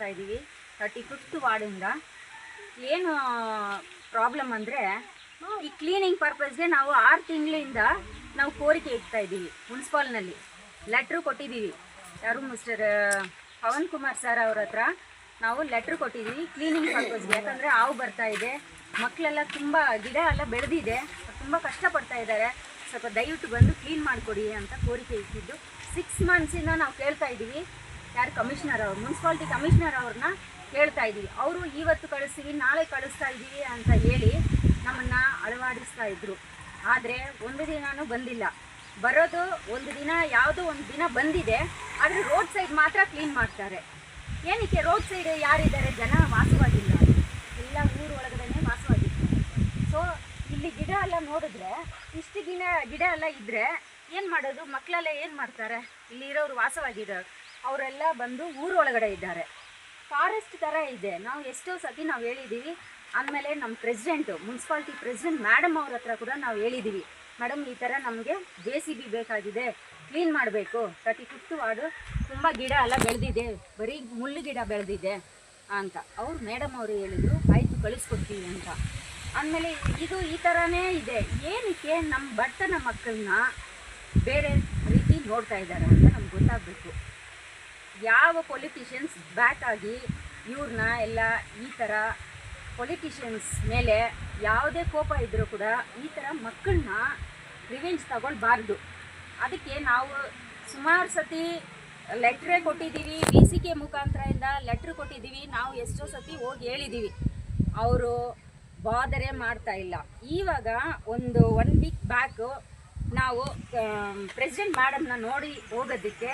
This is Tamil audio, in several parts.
ಮಾತಾಡ್ತಾ ಇದ್ದೀವಿ. ತರ್ಟಿ ಫಿಫ್ತ್ ವಾರ್ಡಿಂದ. ಏನು ಪ್ರಾಬ್ಲಮ್ ಅಂದರೆ, ಈ ಕ್ಲೀನಿಂಗ್ ಪರ್ಪಸ್ಗೆ ನಾವು ಆರು ತಿಂಗಳಿಂದ ನಾವು ಕೋರಿಕೆ ಇಡ್ತಾ ಇದ್ದೀವಿ ಮುನ್ಸಿಪಾಲ್ನಲ್ಲಿ ಲೆಟ್ರು ಕೊಟ್ಟಿದ್ದೀವಿ. ಯಾರು ಮಿಸ್ಟರ್ ಪವನ್ ಕುಮಾರ್ ಸರ್ ಅವ್ರ ಹತ್ರ ನಾವು ಲೆಟ್ರ್ ಕೊಟ್ಟಿದ್ದೀವಿ ಕ್ಲೀನಿಂಗ್ ಪರ್ಪಸ್ಗೆ ಯಾಕಂದರೆ ಹಾವು ಬರ್ತಾ ಇದೆ. ಮಕ್ಕಳೆಲ್ಲ ತುಂಬ ಗಿಡ ಎಲ್ಲ ಬೆಳೆದಿದೆ. ತುಂಬ ಕಷ್ಟಪಡ್ತಾ ಇದ್ದಾರೆ. ಸ್ವಲ್ಪ ದಯವಿಟ್ಟು ಬಂದು ಕ್ಲೀನ್ ಮಾಡಿಕೊಡಿ ಅಂತ ಕೋರಿಕೆ ಇಟ್ಟಿದ್ದು. ಸಿಕ್ಸ್ ಮಂತ್ಸಿಂದ ನಾವು ಕೇಳ್ತಾ ಇದ್ದೀವಿ. ಯಾರು ಕಮಿಷನರ್ ಅವರು? ಮುನ್ಸಿಪಾಲ್ಟಿ ಕಮಿಷನರ್ ಅವ್ರನ್ನ ಕೇಳ್ತಾ ಇದ್ದೀವಿ. ಅವರು ಇವತ್ತು ಕಳಿಸ್ತೀವಿ ನಾಳೆ ಕಳಿಸ್ತಾ ಇದ್ದೀವಿ ಅಂತ ಹೇಳಿ ನಮ್ಮನ್ನು ಅಳವಡಿಸ್ತಾ ಇದ್ರು. ಆದರೆ ಒಂದು ದಿನಾನೂ ಬಂದಿಲ್ಲ. ಬರೋದು ಒಂದು ದಿನ, ಯಾವುದೋ ಒಂದು ದಿನ ಬಂದಿದೆ. ಆದರೆ ರೋಡ್ ಸೈಡ್ ಮಾತ್ರ ಕ್ಲೀನ್ ಮಾಡ್ತಾರೆ. ಏನಕ್ಕೆ ರೋಡ್ ಸೈಡ್ ಯಾರಿದ್ದಾರೆ? ಜನ ವಾಸವಾಗಿಲ್ಲ. ಎಲ್ಲ ಊರು ಒಳಗಡೆ ವಾಸವಾಗಿರ್ತಾರೆ ಸೊ ಇಲ್ಲಿ ಗಿಡ ಎಲ್ಲ ನೋಡಿದ್ರೆ, ಇಷ್ಟು ಗಿಡ ಗಿಡ ಎಲ್ಲ ಇದ್ದರೆ ಏನು ಮಾಡೋದು? ಮಕ್ಕಳೆಲ್ಲ ಏನು ಮಾಡ್ತಾರೆ? ಇಲ್ಲಿ ಇರೋರು ವಾಸವಾಗಿದ್ದಾರೆ ಅವರೆಲ್ಲ ಬಂದು ಊರೊಳಗಡೆ ಇದ್ದಾರೆ. ಫಾರೆಸ್ಟ್ ಥರ ಇದೆ. ನಾವು ಎಷ್ಟೋ ಸತಿ ನಾವು ಹೇಳಿದ್ದೀವಿ ಆಮೇಲೆ ನಮ್ಮ ಪ್ರೆಸಿಡೆಂಟು ಮುನ್ಸಿಪಾಲ್ಟಿ ಪ್ರೆಸಿಡೆಂಟ್ ಮೇಡಮ್ ಅವ್ರ ಹತ್ರ ಕೂಡ ನಾವು ಹೇಳಿದ್ದೀವಿ ಮೇಡಮ್ ಈ ಥರ ನಮಗೆ ಜೆ ಸಿ ಬಿ ಬೇಕಾಗಿದೆ. ಕ್ಲೀನ್ ಮಾಡಬೇಕು. ತರ್ಟಿ ಫಿಫ್ತ್ ವಾರ್ಡು ತುಂಬ ಗಿಡ ಎಲ್ಲ ಬೆಳೆದಿದೆ. ಬರೀ ಮುಳ್ಳು ಗಿಡ ಬೆಳೆದಿದೆ. ಅಂತ. ಅವ್ರು ಮೇಡಮ್ ಅವರು ಹೇಳಿದರು, ಆಯಿತು ಕಳಿಸ್ಕೊಡ್ತೀವಿ ಅಂತ. ಆಮೇಲೆ ಇದು ಈ ಥರನೇ ಇದೆ. ಏನಕ್ಕೆ ನಮ್ಮ ಬಟ್ಟನ ಮಕ್ಕಳನ್ನ ಬೇರೆ ರೀತಿ ನೋಡ್ತಾ ಇದ್ದಾರೆ ಅಂತ ನಮ್ಗೆ ಗೊತ್ತಾಗಬೇಕು. ಯಾವ ಪೊಲಿಟಿಷಿಯನ್ಸ್ ಬ್ಯಾಕ್ ಆಗಿ ಇವ್ರನ್ನ ಎಲ್ಲ ಈ ಥರ ಪೊಲಿಟಿಷಿಯನ್ಸ್ ಮೇಲೆ ಯಾವುದೇ ಕೋಪ ಇದ್ದರೂ ಕೂಡ ಈ ಥರ ಮಕ್ಕಳನ್ನ ರಿವೆಂಜ್ ತಗೊಳ್ಬಾರ್ದು. ಅದಕ್ಕೆ ನಾವು ಸುಮಾರು ಸತಿ ಲೆಟ್ರೇ ಕೊಟ್ಟಿದ್ದೀವಿ ಬಿ ಸಿ ಕೆ ಮುಖಾಂತರದಿಂದ ಲೆಟ್ರ್ ಕೊಟ್ಟಿದ್ದೀವಿ, ನಾವು ಎಷ್ಟೋ ಸತಿ ಹೋಗಿ ಹೇಳಿದ್ದೀವಿ. ಅವರು ಬಾದರೆ ಮಾಡ್ತಾ ಇಲ್ಲ. ಇವಾಗ ಒಂದು ಒನ್ ವೀಕ್ ಬ್ಯಾಕು ನಾವು ಪ್ರೆಸಿಡೆಂಟ್ ಮೇಡಮ್ನ ನೋಡಿ ಹೋಗೋದಕ್ಕೆ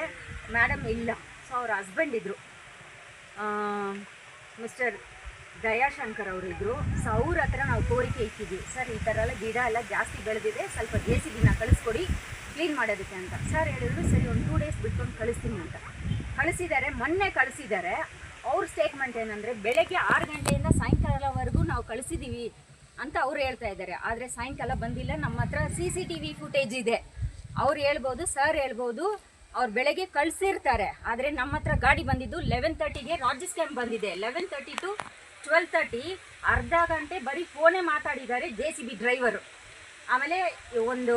ಮೇಡಮ್ ಇಲ್ಲ. ಸೊ ಅವ್ರ ಹಸ್ಬೆಂಡ್ ಇದ್ದರು ಮಿಸ್ಟರ್ ದಯಾಶಂಕರ್ ಅವರಿದ್ದರು ಸೊ ಅವ್ರ ಹತ್ರ ನಾವು ಕೋರಿಕೆ ಇಟ್ಟಿದ್ವಿ. ಸರ್, ಈ ಥರ ಎಲ್ಲ ಗಿಡ ಎಲ್ಲ ಜಾಸ್ತಿ ಬೆಳೆದಿದೆ. ಸ್ವಲ್ಪ ಜೆ ಸಿ ಬಿನ ಕಳಿಸ್ಕೊಡಿ. ಕ್ಲೀನ್ ಮಾಡೋದಕ್ಕೆ ಅಂತ. ಸರ್, ಹೇಳಿದ್ರು, ಸರಿ, ಒಂದು ಟೂ ಡೇಸ್ ಬಿಟ್ಕೊಂಡು ಕಳಿಸ್ತೀನಿ ಅಂತ. ಕಳಿಸಿದ್ದಾರೆ. ಮೊನ್ನೆ ಕಳಿಸಿದ್ದಾರೆ. ಅವ್ರ ಸ್ಟೇಟ್ಮೆಂಟ್ ಏನಂದರೆ, ಬೆಳಗ್ಗೆ ಆರು ಗಂಟೆಯಿಂದ ಸಾಯಂಕಾಲವರೆಗೂ ನಾವು ಕಳಿಸಿದ್ದೀವಿ ಅಂತ ಅವ್ರು ಹೇಳ್ತಾ ಇದ್ದಾರೆ. ಆದರೆ ಸಾಯಂಕಾಲ ಬಂದಿಲ್ಲ. ನಮ್ಮ ಹತ್ರ C C T V footage ಇದೆ. ಅವ್ರು ಹೇಳ್ಬೋದು, ಸರ್ ಹೇಳ್ಬೋದು ಅವ್ರು ಬೆಳಗ್ಗೆ ಕಳಿಸಿರ್ತಾರೆ. ಆದರೆ ನಮ್ಮ ಹತ್ರ ಗಾಡಿ ಬಂದಿದ್ದು ಲೆವೆನ್ ತರ್ಟಿಗೆ ರಾಜಸ್ ಕ್ಯಾಂಪ್ ಬಂದಿದೆ. Eleven thirty to twelve thirty ಅರ್ಧ ಗಂಟೆ ಬರೀ ಫೋನೇ ಮಾತಾಡಿದ್ದಾರೆ ಜೆ ಸಿ ಬಿ ಡ್ರೈವರು ಆಮೇಲೆ ಒಂದು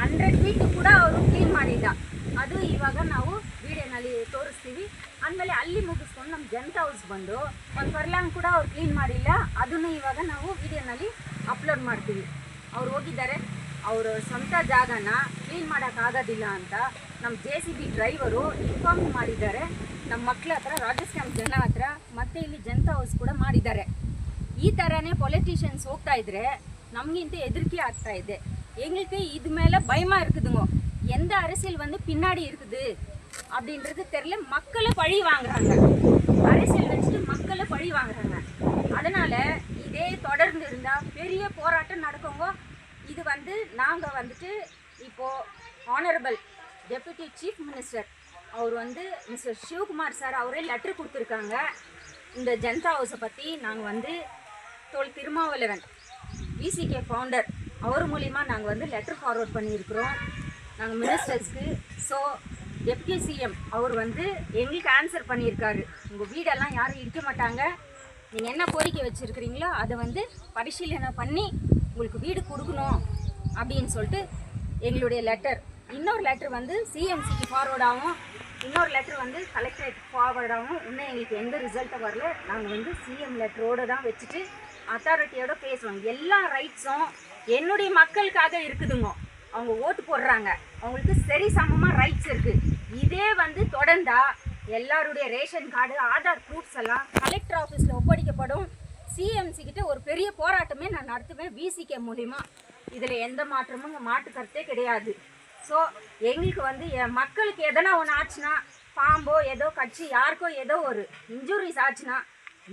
ಹಂಡ್ರೆಡ್ ಫೀಟ್ ಕೂಡ ಅವರು ಕ್ಲೀನ್ ಮಾಡಿಲ್ಲ. ಅದು ಇವಾಗ ನಾವು ವಿಡಿಯೋನಲ್ಲಿ ತೋರಿಸ್ತೀವಿ. ಆಮೇಲೆ ಅಲ್ಲಿ ಮುಗಿಸ್ಕೊಂಡು ನಮ್ಮ ಜನತಾ ಹೌಸ್ ಬಂದು ಒಂದು ಫರ್ಲಾಂಗ್ ಕೂಡ ಅವ್ರು ಕ್ಲೀನ್ ಮಾಡಿಲ್ಲ. ಅದನ್ನು ಇವಾಗ ನಾವು ವಿಡಿಯೋನಲ್ಲಿ ಅಪ್ಲೋಡ್ ಮಾಡ್ತೀವಿ. ಅವ್ರು ಹೋಗಿದ್ದಾರೆ. ಅವರು ಸ್ವಂತ ಜಾಗನ ಕ್ಲೀನ್ ಮಾಡೋಕ್ಕಾಗೋದಿಲ್ಲ ಅಂತ ನಮ್ಮ J C B driver inform ಮಾಡಿದ್ದಾರೆ ನಮ್ಮ ಮಕ್ಕಳ ಹತ್ರ ರಾಜಸ್ಥಾನ್ ಜನ ಹತ್ರ ಮತ್ತೆ ಇಲ್ಲಿ ಜನತಾ ಹೌಸ್ ಕೂಡ ಮಾಡಿದ್ದಾರೆ ಈ ಥರನೇ ಪೊಲಿಟಿಷಿಯನ್ಸ್ ಹೋಗ್ತಾ ಇದ್ರೆ ನಮಗಿಂತ ಹೆದರಿಕೆ ಆಗ್ತಾ ಇದೆ எங்களுக்கு ಇದು ಮೇಲೆ பயமாக இருக்குதுங்க எந்த அரசியல் வந்து பின்னாடி இருக்குது அப்படின்றது தெரியல மக்களை பழி வாங்குறாங்க அரசியல் வச்சுட்டு மக்களை பழி வாங்குறாங்க அதனால் இதே தொடர்ந்து இருந்தால் பெரிய போராட்டம் நடக்குங்க இது வந்து நாங்கள் வந்துட்டு இப்போது ஆனரபிள் டெபுட்டி சீஃப் மினிஸ்டர் அவர் வந்து மிஸ்டர் சிவகுமார் சார் அவரே லெட்ரு கொடுத்துருக்காங்க. இந்த ஜனதா ஹவுஸை பற்றி நாங்கள் வந்து தோல் திருமாவளவன் விசிகே ஃபவுண்டர் அவர் மூலிமா நாங்கள் வந்து லெட்டர் ஃபார்வர்ட் பண்ணியிருக்கிறோம். நாங்கள் மினிஸ்டர்ஸ்க்கு ஸோ டெப்டி சிஎம் அவர் வந்து எங்களுக்கு ஆன்சர் பண்ணியிருக்காரு. உங்கள் வீடெல்லாம் யாரும் இருக்க மாட்டாங்க. நீங்கள் என்ன கோரிக்கை வச்சுருக்கிறீங்களோ அதை வந்து பரிசீலனை பண்ணி உங்களுக்கு வீடு கொடுக்கணும் அப்படின்னு சொல்லிட்டு எங்களுடைய லெட்டர் இன்னொரு லெட்டர் வந்து சிஎம்சிக்கு ஃபார்வர்ட் ஆகும் இன்னொரு லெட்டர் வந்து கலெக்டரேட் ஃபார்வர்ட் ஆகும் இன்னும் எங்களுக்கு எந்த ரிசல்ட்டும் வரல. நாங்கள் வந்து சிஎம் லெட்டரோடு தான் வச்சுட்டு அத்தாரிட்டியோட பேசுவோம் எல்லா ரைட்ஸும் என்னுடைய மக்களுக்காக இருக்குதுங்க. அவங்க ஓட்டு போடுறாங்க. அவங்களுக்கு சரி சமமாக ரைட்ஸ் இருக்குது இதே வந்து தொடர்ந்தால் எல்லாருடைய ரேஷன் கார்டு ஆதார் ப்ரூஃப்ஸ் எல்லாம் கலெக்டர் ஆஃபீஸில் ஒப்படைக்கப்படும். சிஎம்சி கிட்ட ஒரு பெரிய போராட்டமே நான் நடத்துவேன் விசிகே மூலிமா இதில் எந்த மாற்றமும் மாட்டு மாற்று கருத்தே கிடையாது. ஸோ எங்களுக்கு வந்து என் மக்களுக்கு எதனா ஒன்று ஆச்சுன்னா பாம்போ ஏதோ கட்சி யாருக்கோ ஏதோ ஒரு இன்ஜுரிஸ் ஆச்சுன்னா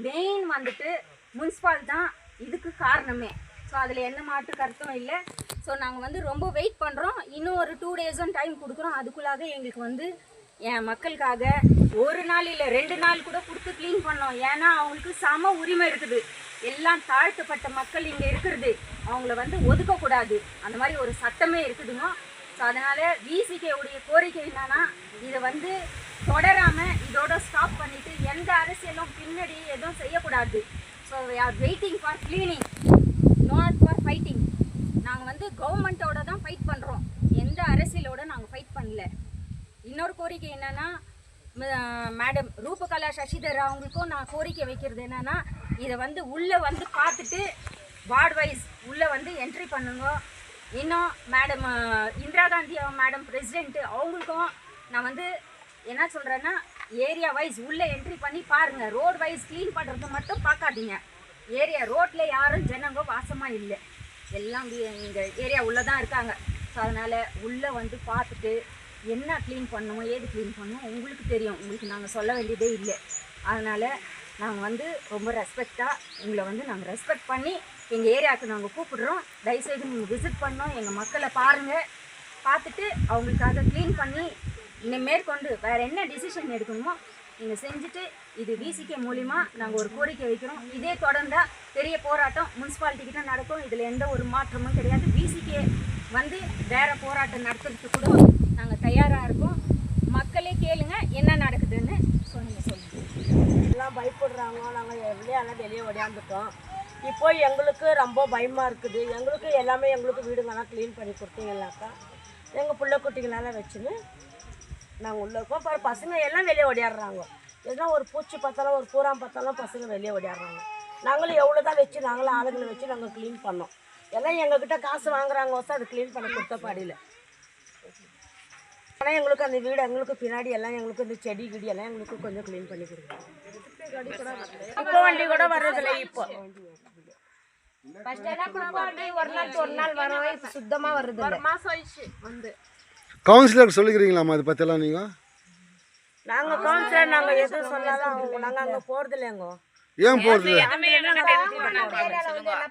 மெயின் வந்துட்டு முன்சிபால் தான் இதுக்கு காரணமே. ஸோ அதில் எந்த மாற்று கருத்தும் இல்லை. ஸோ நாங்கள் வந்து ரொம்ப வெயிட் பண்ணுறோம் இன்னும் ஒரு டூ டேஸும் டைம் கொடுக்குறோம். அதுக்குள்ளாக எங்களுக்கு வந்து என் மக்களுக்காக ஒரு நாள் இல்லை ரெண்டு நாள் கூட கொடுத்து க்ளீன் பண்ணோம். ஏன்னா அவங்களுக்கு சம உரிமை இருக்குது. எல்லாம் தாழ்த்தப்பட்ட மக்கள் இங்கே இருக்கிறது. அவங்கள வந்து ஒதுக்கக்கூடாது. அந்த மாதிரி ஒரு சட்டமே இருக்குதுங்க. ஸோ அதனால் விசிகேவுடைய கோரிக்கை என்னன்னா இதை வந்து தொடராமல் இதோட ஸ்டாப் பண்ணிவிட்டு எந்த அரசியலும் பின்னாடி எதுவும் செய்யக்கூடாது. So we are waiting for cleaning not for fighting நாங்கள் வந்து கவர்மெண்ட்டோட தான் ஃபைட் பண்ணுறோம் எந்த அரசியலோட நாங்கள் ஃபைட் பண்ணல. இன்னொரு கோரிக்கை என்னென்னா மேடம் ரூபகலா சசிதர் அவங்களுக்கும் நான் கோரிக்கை வைக்கிறது என்னென்னா இதை வந்து உள்ளே வந்து பார்த்துட்டு வார்டு வைஸ் உள்ளே வந்து என்ட்ரி பண்ணுங்க. இன்னும் madam Indira Gandhi madam president அவங்களுக்கும் நான் வந்து என்ன சொல்கிறேன்னா ஏரியா வைஸ் உள்ளே என்ட்ரி பண்ணி பாருங்கள் ரோட் வைஸ் க்ளீன் பண்ணுறது மட்டும் பார்க்காதீங்க. ஏரியா ரோட்டில் யாரும் ஜனங்க வாசமாக இல்லை. எல்லாம் இங்கே ஏரியா உள்ளே தான் இருக்காங்க. ஸோ அதனால் உள்ளே வந்து பார்த்துட்டு என்ன க்ளீன் பண்ணணும் ஏது க்ளீன் பண்ணணும் உங்களுக்கு தெரியும். உங்களுக்கு நாங்கள் சொல்ல வேண்டியதே இல்லை. அதனால் நாங்கள் வந்து ரொம்ப ரெஸ்பெக்டாக உங்களை வந்து நாங்கள் ரெஸ்பெக்ட் பண்ணி எங்கள் ஏரியாவுக்கு நாங்கள் கூப்பிடுறோம். தயவுசெய்து நீங்கள் விசிட் பண்ணோம் எங்கள் மக்களை பாருங்கள் பார்த்துட்டு அவங்களுக்காக க்ளீன் பண்ணி இன்னும் மேற்கொண்டு வேறு என்ன டிசிஷன் எடுக்கணுமோ நீங்கள் செஞ்சுட்டு இது விசிகே மூலிமா நாங்கள் ஒரு கோரிக்கை வைக்கிறோம். இதே தொடர்ந்தால் பெரிய போராட்டம் முனிசிபாலிட்டி நடக்கும். இதில் எந்த ஒரு மாற்றமும் கிடையாது. விசிகே வந்து வேறு போராட்டம் நடத்துறதுக்கு கூட நாங்கள் தயாராக இருக்கோம். மக்களே கேளுங்க என்ன நடக்குதுன்னு சொல்லுங்க சொல்லுங்க. சொல்லுங்கள் எல்லாம் பயப்படுறாங்க. நாங்கள் வெளியெல்லாம் வெளியே ஓடியாந்துட்டோம். இப்போ எங்களுக்கு ரொம்ப பயமாக இருக்குது. எங்களுக்கு எல்லாமே எங்களுக்கு வீடுங்கெல்லாம் க்ளீன் பண்ணி கொடுத்தீங்கன்னாக்கா எங்கள் பிள்ளை குட்டிகளெல்லாம் வச்சுன்னு நாங்கள் உள்ள இருக்கோம். இப்போ பசங்க எல்லாம் வெளியே ஓடியாடுறாங்க. எதுனா ஒரு பூச்சி பார்த்தாலும் ஒரு பூராம் பார்த்தாலும் பசங்க வெளியே ஓடியாடுறாங்க. நாங்களும் எவ்வளோ தான் வச்சு நாங்களும் ஆளுங்களை வச்சு நாங்கள் க்ளீன் பண்ணோம். எல்லாம் எங்ககிட்ட காசு வாங்குறாங்க வசம் அது க்ளீன் பண்ண கொடுத்த பாடியில். ஆனால் எங்களுக்கு அந்த வீடு எங்களுக்கு பின்னாடி எல்லாம் எங்களுக்கு இந்த செடி கிடி எல்லாம் எங்களுக்கு கொஞ்சம் க்ளீன் பண்ணி கொடுங்க. இப்போ வண்டி கூட வர்றதில்ல இப்போ. ஒரு நாள் ஒரு நாள் வரும். இப்ப சுத்தமா வருது இல்ல. கவுன்சிலருக்கு சொல்லிக்கிறீங்களாம்மா இது பற்றியெல்லாம் நீங்கள் நாங்கள் கவுன்சிலர் நாங்கள் எதுவும் சொன்னாலும் நாங்கள் அங்கே போகிறதில்லைங்க ஏன் எல்லாம்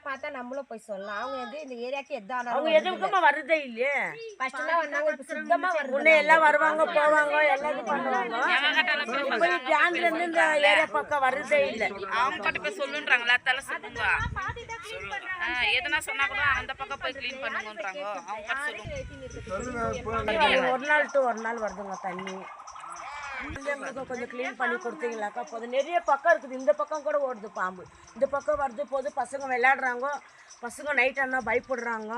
பார்த்தா நம்மளும் போய் சொல்லலாம். அவங்க வந்து இந்த ஏரியாக்கு எதா அவங்க எதுக்குமா வர்றதே இல்லையே. ஃபர்ஸ்ட் எல்லாம் வந்தாங்க இப்ப சுத்தமா வருது முன்னே எல்லாம் வருவாங்க போவாங்க எல்லாம் இது பண்ணுவாங்க. இப்போ ஜான்ல இருந்து இந்த ஏரியா பக்கம் வர்றதே இல்லை. அவங்க கிட்ட போய் சொல்லுன்றாங்களா? தலை சொல்லுங்க. ஆ, எதுனா சொன்னா கூட அந்த பக்கம் போய் க்ளீன் பண்ணுங்கன்றாங்க. அவங்க கிட்ட சொல்லுங்க. ஒரு நாள் டு ஒரு நாள் வருதுங்க தண்ணி. எங்களுக்கு கொஞ்சம் க்ளீன் பண்ணி கொடுத்தீங்களாக்கா போதும். நிறைய பக்கம் இருக்குது. இந்த பக்கம் கூட ஓடுது பாம்பு. இந்த பக்கம் வருது போது பசங்க விளையாடுறாங்க. பசங்க நைட் ஆனால் பயப்படுறாங்க.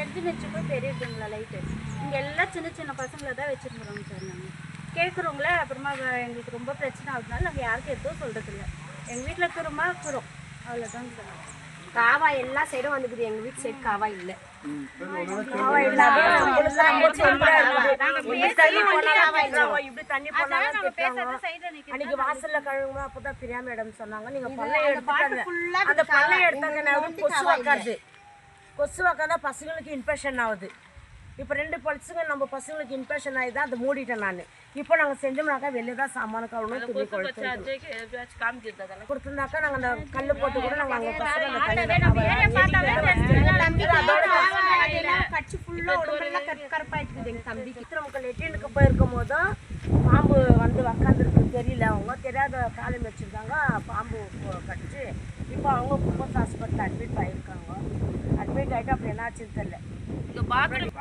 எடுத்து வச்சுக்கோ தெரியுதுங்களா லைட்டு இங்கே எல்லாம் சின்ன சின்ன பசங்களை தான் வச்சுருக்குறோங்க சார் நாங்கள் கேட்குறவங்கள அப்புறமா எங்களுக்கு ரொம்ப பிரச்சனை ஆகுதுனால நாங்கள் யாருக்கும் எதுவும் சொல்கிறது இல்லை எங்கள் வீட்டில் இருக்கிறோமா. இருக்கிறோம் அவ்வளோதாங்க சார். காவா எல்லா சைடும் வந்துக்குது. எங்க வீட்டு சைடு காவா இல்ல. அன்னைக்கு வாசல்ல கழுவுமா அப்பதான் பிரியா மேடம் சொன்னாங்க. நீங்க பல்லை எடுத்துட்டாங்க அந்த பல்லை எடுத்தாங்க கொசு வைக்காது கொசு வைக்காத பசங்களுக்கு இன்ஃபெக்ஷன் ஆகுது. இப்போ ரெண்டு பசங்க நம்ம பசங்களுக்கு இன்ஃபெக்ஷன் ஆகி தான் அதை மூடிட்டேன் நான். இப்போ நாங்கள் செஞ்சோம்னாக்கா வெளியே தான் சாமான கழுவணும் துணி கொடுத்துருந்தாக்கா நாங்கள் அந்த கல் போட்டு கூட நாங்கள் அங்கே கட்சி ஃபுல்லா உடம்பெல்லாம் கருப்பு கருப்பா இருக்குது எங்க தம்பிக்கு சித்திரமுக்க லெட்டினுக்கு போயிருக்கும் போதும் பாம்பு வந்து உக்காந்துருக்கு. தெரியல அவங்க. தெரியாத காலம் வச்சுருந்தாங்க பாம்பு கடிச்சு. இப்போ அவங்க குப்பத்து ஹாஸ்பிட்டல் அட்மிட் ஆகிருக்காங்க அட்மிட் ஆகிட்டு அப்படி என்னாச்சுன்னு தெரியல. இங்க பாத்ரூம்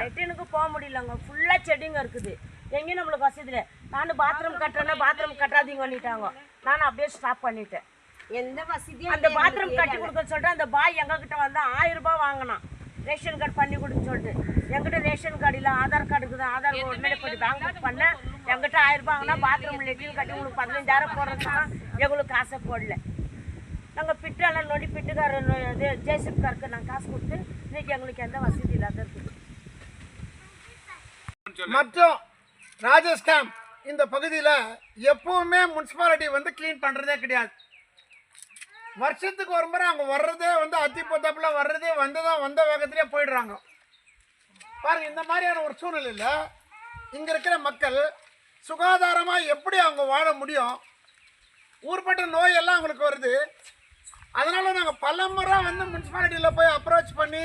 லெட்டினுக்கு போக முடியலங்க. ஃபுல்லாக செடிங்க இருக்குது. எங்கேயும் நம்மளுக்கு வசதி இல்லை. நானும் பாத்ரூம் கட்டுறேன்னா பாத்ரூம் கட்டாதீங்கன்னுட்டாங்க நானும் அப்படியே ஸ்டாப் பண்ணிட்டேன். எந்த வசதியும் அந்த பாத்ரூம் கட்டி கொடுக்க சொல்லிட்டு அந்த பாய் எங்ககிட்ட வந்து ஆயிரம் ரூபாய் வாங்கினான். ரேஷன் கார்டு பண்ணி கொடுக்க சொல்லிட்டு. எங்கிட்ட ரேஷன் கார்டு இல்லை ஆதார் கார்டு இருக்குது. ஆதார் உடனே போய் பேங்க் புக் பண்ணேன் எங்கிட்ட ஆயிரம் ரூபாய் வாங்கினா பாத்ரூம் லெட்டின் கட்டி உங்களுக்கு பதினஞ்சாயிரம் போடுறதுனா எங்களுக்கு காசை போடல. நாங்கள் பிட்டெல்லாம் நோண்டி பிட்டுக்கார இது ஜேசிப்காருக்கு நாங்கள் காசு கொடுத்து இன்னைக்கு எங்களுக்கு எந்த வசதி இல்லாத இருக்குது மற்றும் ராஜேஷ் கேம்ப் இந்த பகுதியில் எப்பவுமே முனிசிபாலிட்டி வந்து க்ளீன் பண்ணுறதே கிடையாது. வருஷத்துக்கு ஒரு முறை அவங்க வர்றதே வந்து அத்தி பொத்தப்பில் வர்றதே வந்ததான் வந்த வேகத்திலே போயிடுறாங்க. பாருங்க இந்த மாதிரியான ஒரு சூழ்நிலையில் இங்கே இருக்கிற மக்கள் சுகாதாரமாக எப்படி அவங்க வாழ முடியும்? ஊர்பட்ட நோய் எல்லாம் அவங்களுக்கு வருது. அதனால நாங்கள் பல முறை வந்து முனிசிபாலிட்டியில் போய் அப்ரோச் பண்ணி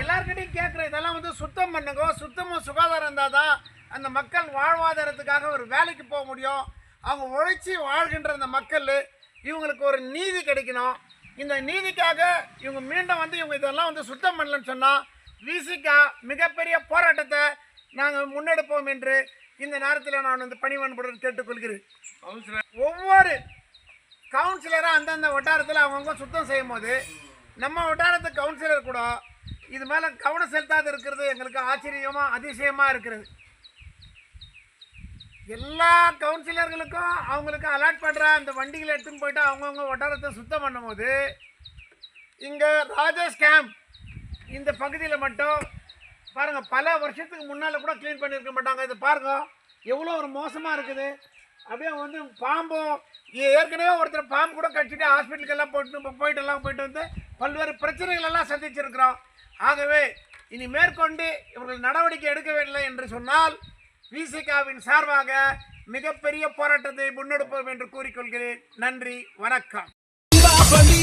எல்லார்கிட்டையும் கேட்குறோம் இதெல்லாம் வந்து சுத்தம் பண்ணுங்க. சுத்தமும் சுகாதாரம் இருந்தால் தான் அந்த மக்கள் வாழ்வாதாரத்துக்காக ஒரு வேலைக்கு போக முடியும். அவங்க உழைச்சி வாழ்கின்ற அந்த மக்கள் இவங்களுக்கு ஒரு நீதி கிடைக்கணும். இந்த நீதிக்காக இவங்க மீண்டும் வந்து இவங்க இதெல்லாம் வந்து சுத்தம் பண்ணலன்னு சொன்னால் விசிகா மிகப்பெரிய போராட்டத்தை நாங்கள் முன்னெடுப்போம் என்று இந்த நேரத்தில் நான் வந்து பணிவன்புடன் கேட்டுக்கொள்கிறேன். ஒவ்வொரு கவுன்சிலராக அந்தந்த வட்டாரத்தில் அவங்கவுங்க சுத்தம் செய்யும் போது நம்ம வட்டாரத்து கவுன்சிலர் கூட இது மேலே கவனம் செலுத்தாது இருக்கிறது எங்களுக்கு ஆச்சரியமாக அதிசயமாக இருக்கிறது. எல்லா கவுன்சிலர்களுக்கும் அவங்களுக்கு அலாட் பண்ணுற அந்த வண்டிகளை எடுத்துன்னு போயிட்டு அவங்கவுங்க வட்டாரத்தை சுத்தம் பண்ணும்போது இங்கே ராஜேஷ் கேம்ப் இந்த பகுதியில் மட்டும் பாருங்கள் பல வருஷத்துக்கு முன்னால் கூட க்ளீன் பண்ணியிருக்க மாட்டாங்க. இது பாருங்க எவ்வளோ ஒரு மோசமாக இருக்குது. அப்படியே வந்து பாம்பும் ஏற்கனவே ஒருத்தர் பாம்பு கூட கடிச்சிட்டு ஹாஸ்பிட்டலுக்கெல்லாம் போயிட்டு போயிட்டு எல்லாம் போயிட்டு வந்து பல்வேறு பிரச்சனைகள் எல்லாம் சந்திச்சிருக்கிறோம். ஆகவே இனி மேற்கொண்டு இவர்கள் நடவடிக்கை எடுக்கவில்லை என்று சொன்னால் விசிகாவின் சார்பாக மிகப்பெரிய போராட்டத்தை முன்னெடுப்போம் என்று கூறிக்கொள்கிறேன். நன்றி வணக்கம். தீபாவளி